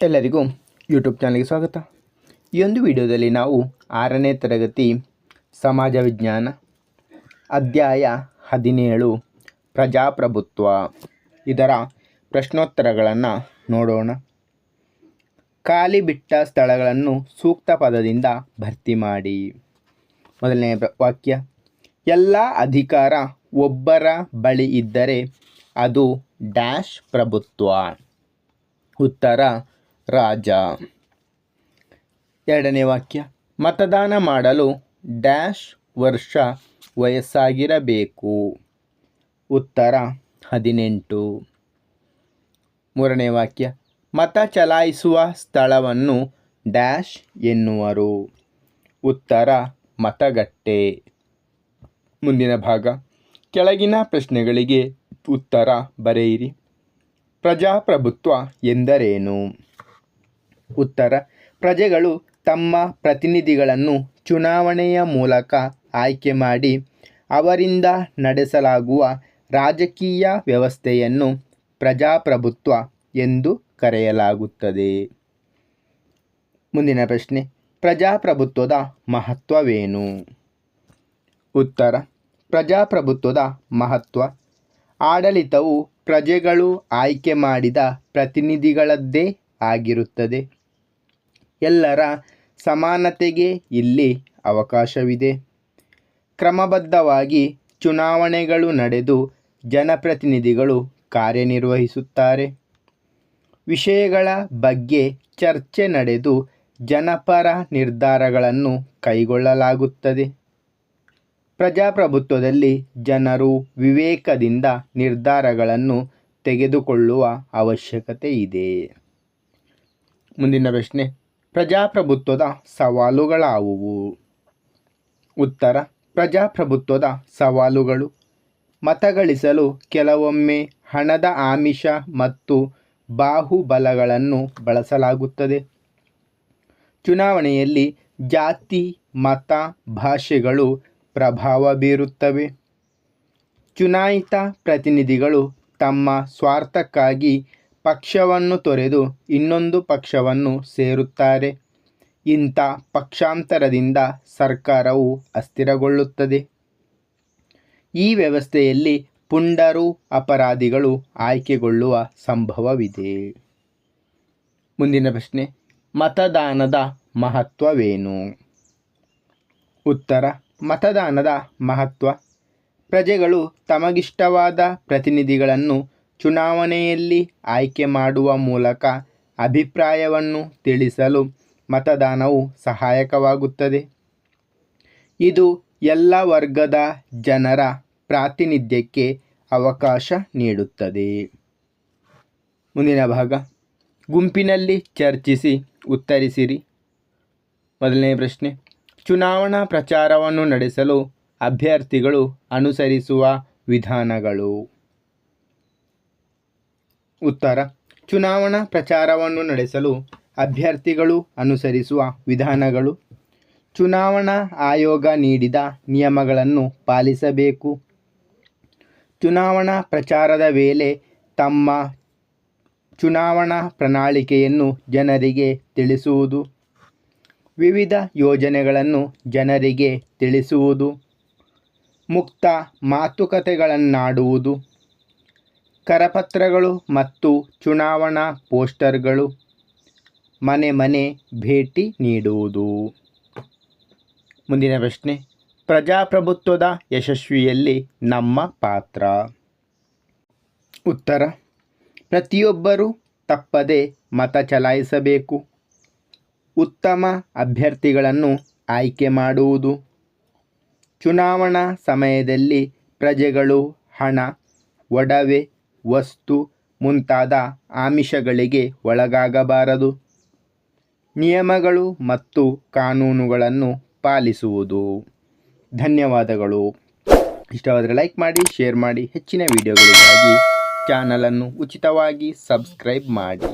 ಎಲ್ಲರಿಗೂ ಯೂಟ್ಯೂಬ್ ಚಾನಲ್ಗೆ ಸ್ವಾಗತ. ಈ ಒಂದು ವಿಡಿಯೋದಲ್ಲಿ ನಾವು ಆರನೇ ತರಗತಿ ಸಮಾಜ ವಿಜ್ಞಾನ ಅಧ್ಯಾಯ ಹದಿನೇಳು ಪ್ರಜಾಪ್ರಭುತ್ವ ಇದರ ಪ್ರಶ್ನೋತ್ತರಗಳನ್ನು ನೋಡೋಣ. ಖಾಲಿ ಬಿಟ್ಟ ಸ್ಥಳಗಳನ್ನು ಸೂಕ್ತ ಪದದಿಂದ ಭರ್ತಿ ಮಾಡಿ. ಮೊದಲನೇ ವಾಕ್ಯ, ಎಲ್ಲ ಅಧಿಕಾರ ಒಬ್ಬರ ಬಳಿ ಇದ್ದರೆ ಅದು ಡ್ಯಾಶ್ ಪ್ರಭುತ್ವ. ಉತ್ತರ ರಾಜ. ಎರಡನೇ ವಾಕ್ಯ. ಮತದಾನ ಮಾಡಲು ಡ್ಯಾಶ್ ವರ್ಷ ವಯಸ್ಸಾಗಿರಬೇಕು. ಉತ್ತರ ಹದಿನೆಂಟು. ಮೂರನೇ ವಾಕ್ಯ. ಮತ ಚಲಾಯಿಸುವ ಸ್ಥಳವನ್ನು ಡ್ಯಾಶ್ ಎನ್ನುವರು. ಉತ್ತರ ಮತಗಟ್ಟೆ. ಮುಂದಿನ ಭಾಗ. ಕೆಳಗಿನ ಪ್ರಶ್ನೆಗಳಿಗೆ ಉತ್ತರ ಬರೆಯಿರಿ. ಪ್ರಜಾಪ್ರಭುತ್ವ ಎಂದರೇನು? ಉತ್ತರ. ಪ್ರಜೆಗಳು ತಮ್ಮ ಪ್ರತಿನಿಧಿಗಳನ್ನು ಚುನಾವಣೆಯ ಮೂಲಕ ಆಯ್ಕೆ ಮಾಡಿ ಅವರಿಂದ ನಡೆಸಲಾಗುವ ರಾಜಕೀಯ ವ್ಯವಸ್ಥೆಯನ್ನು ಪ್ರಜಾಪ್ರಭುತ್ವ ಎಂದು ಕರೆಯಲಾಗುತ್ತದೆ. ಮುಂದಿನ ಪ್ರಶ್ನೆ, ಪ್ರಜಾಪ್ರಭುತ್ವದ ಮಹತ್ವವೇನು? ಉತ್ತರ, ಪ್ರಜಾಪ್ರಭುತ್ವದ ಮಹತ್ವ. ಆಡಳಿತವು ಪ್ರಜೆಗಳು ಆಯ್ಕೆ ಮಾಡಿದ ಪ್ರತಿನಿಧಿಗಳದ್ದೇ ಆಗಿರುತ್ತದೆ. ಎಲ್ಲರ ಸಮಾನತೆಗೆ ಇಲ್ಲಿ ಅವಕಾಶವಿದೆ. ಕ್ರಮಬದ್ಧವಾಗಿ ಚುನಾವಣೆಗಳು ನಡೆದು ಜನಪ್ರತಿನಿಧಿಗಳು ಕಾರ್ಯನಿರ್ವಹಿಸುತ್ತಾರೆ. ವಿಷಯಗಳ ಬಗ್ಗೆ ಚರ್ಚೆ ನಡೆದು ಜನಪರ ನಿರ್ಧಾರಗಳನ್ನು ಕೈಗೊಳ್ಳಲಾಗುತ್ತದೆ. ಪ್ರಜಾಪ್ರಭುತ್ವದಲ್ಲಿ ಜನರು ವಿವೇಕದಿಂದ ನಿರ್ಧಾರಗಳನ್ನು ತೆಗೆದುಕೊಳ್ಳುವ ಅವಶ್ಯಕತೆ ಇದೆ. ಮುಂದಿನ ಪ್ರಶ್ನೆ. ಪ್ರಜಾಪ್ರಭುತ್ವದ ಸವಾಲುಗಳಾವುವು? ಉತ್ತರ, ಪ್ರಜಾಪ್ರಭುತ್ವದ ಸವಾಲುಗಳು. ಮತಗಳಿಸಲು ಕೆಲವೊಮ್ಮೆ ಹಣದ ಆಮಿಷ ಮತ್ತು ಬಾಹುಬಲಗಳನ್ನು ಬಳಸಲಾಗುತ್ತದೆ. ಚುನಾವಣೆಯಲ್ಲಿ ಜಾತಿ, ಮತ, ಭಾಷೆಗಳು ಪ್ರಭಾವ ಬೀರುತ್ತವೆ. ಚುನಾಯಿತ ಪ್ರತಿನಿಧಿಗಳು ತಮ್ಮ ಸ್ವಾರ್ಥಕ್ಕಾಗಿ ಪಕ್ಷವನ್ನು ತೊರೆದು ಇನ್ನೊಂದು ಪಕ್ಷವನ್ನು ಸೇರುತ್ತಾರೆ. ಇಂಥ ಪಕ್ಷಾಂತರದಿಂದ ಸರ್ಕಾರವು ಅಸ್ಥಿರಗೊಳ್ಳುತ್ತದೆ. ಈ ವ್ಯವಸ್ಥೆಯಲ್ಲಿ ಪುಂಡರು ಅಪರಾಧಿಗಳು ಆಯ್ಕೆಗೊಳ್ಳುವ ಸಂಭವವಿದೆ. ಮುಂದಿನ ಪ್ರಶ್ನೆ, ಮತದಾನದ ಮಹತ್ವವೇನು? ಉತ್ತರ, ಮತದಾನದ ಮಹತ್ವ. ಪ್ರಜೆಗಳು ತಮಗಿಷ್ಟವಾದ ಪ್ರತಿನಿಧಿಗಳನ್ನು ಚುನಾವಣೆಯಲ್ಲಿ ಆಯ್ಕೆ ಮಾಡುವ ಮೂಲಕ ಅಭಿಪ್ರಾಯವನ್ನು ತಿಳಿಸಲು ಮತದಾನವು ಸಹಾಯಕವಾಗುತ್ತದೆ. ಇದು ಎಲ್ಲ ವರ್ಗದ ಜನರ ಪ್ರಾತಿನಿಧ್ಯಕ್ಕೆ ಅವಕಾಶ ನೀಡುತ್ತದೆ. ಮುಂದಿನ ಭಾಗ. ಗುಂಪಿನಲ್ಲಿ ಚರ್ಚಿಸಿ ಉತ್ತರಿಸಿರಿ. ಮೊದಲನೇ ಪ್ರಶ್ನೆ. ಚುನಾವಣಾ ಪ್ರಚಾರವನ್ನು ನಡೆಸಲು ಅಭ್ಯರ್ಥಿಗಳು ಅನುಸರಿಸುವ ವಿಧಾನಗಳು. ಉತ್ತರ. ಚುನಾವಣಾ ಪ್ರಚಾರವನ್ನು ನಡೆಸಲು ಅಭ್ಯರ್ಥಿಗಳು ಅನುಸರಿಸುವ ವಿಧಾನಗಳು. ಚುನಾವಣಾ ಆಯೋಗ ನೀಡಿದ ನಿಯಮಗಳನ್ನು ಪಾಲಿಸಬೇಕು. ಚುನಾವಣಾ ಪ್ರಚಾರದ ವೇಳೆ ತಮ್ಮ ಚುನಾವಣಾ ಪ್ರಣಾಳಿಕೆಯನ್ನು ಜನರಿಗೆ ತಿಳಿಸುವುದು. ವಿವಿಧ ಯೋಜನೆಗಳನ್ನು ಜನರಿಗೆ ತಿಳಿಸುವುದು. ಮುಕ್ತ ಮಾತುಕತೆಗಳನ್ನಾಡುವುದು. ಕರಪತ್ರಗಳು ಮತ್ತು ಚುನಾವಣಾ ಪೋಸ್ಟರ್ಗಳು ಮನೆ ಮನೆ ಭೇಟಿ ನೀಡುವುದು. ಮುಂದಿನ ಪ್ರಶ್ನೆ, ಪ್ರಜಾಪ್ರಭುತ್ವದ ಯಶಸ್ವಿಯಲ್ಲಿ ನಮ್ಮ ಪಾತ್ರ? ಉತ್ತರ, ಪ್ರತಿಯೊಬ್ಬರೂ ತಪ್ಪದೆ ಮತ ಚಲಾಯಿಸಬೇಕು. ಉತ್ತಮ ಅಭ್ಯರ್ಥಿಗಳನ್ನು ಆಯ್ಕೆ ಮಾಡುವುದು. ಚುನಾವಣಾ ಸಮಯದಲ್ಲಿ ಪ್ರಜೆಗಳು ಹಣ, ಒಡವೆ ವಸ್ತು ಮುಂತಾದ ಆಮಿಷಗಳಿಗೆ ಒಳಗಾಗಬಾರದು. ನಿಯಮಗಳು ಮತ್ತು ಕಾನೂನುಗಳನ್ನು ಪಾಲಿಸುವುದು. ಧನ್ಯವಾದಗಳು. ಇಷ್ಟವಾದರೆ ಲೈಕ್ ಮಾಡಿ, ಶೇರ್ ಮಾಡಿ. ಹೆಚ್ಚಿನ ವಿಡಿಯೋಗಳಿಗಾಗಿ ಚಾನಲನ್ನು ಉಚಿತವಾಗಿ ಸಬ್ಸ್ಕ್ರೈಬ್ ಮಾಡಿ.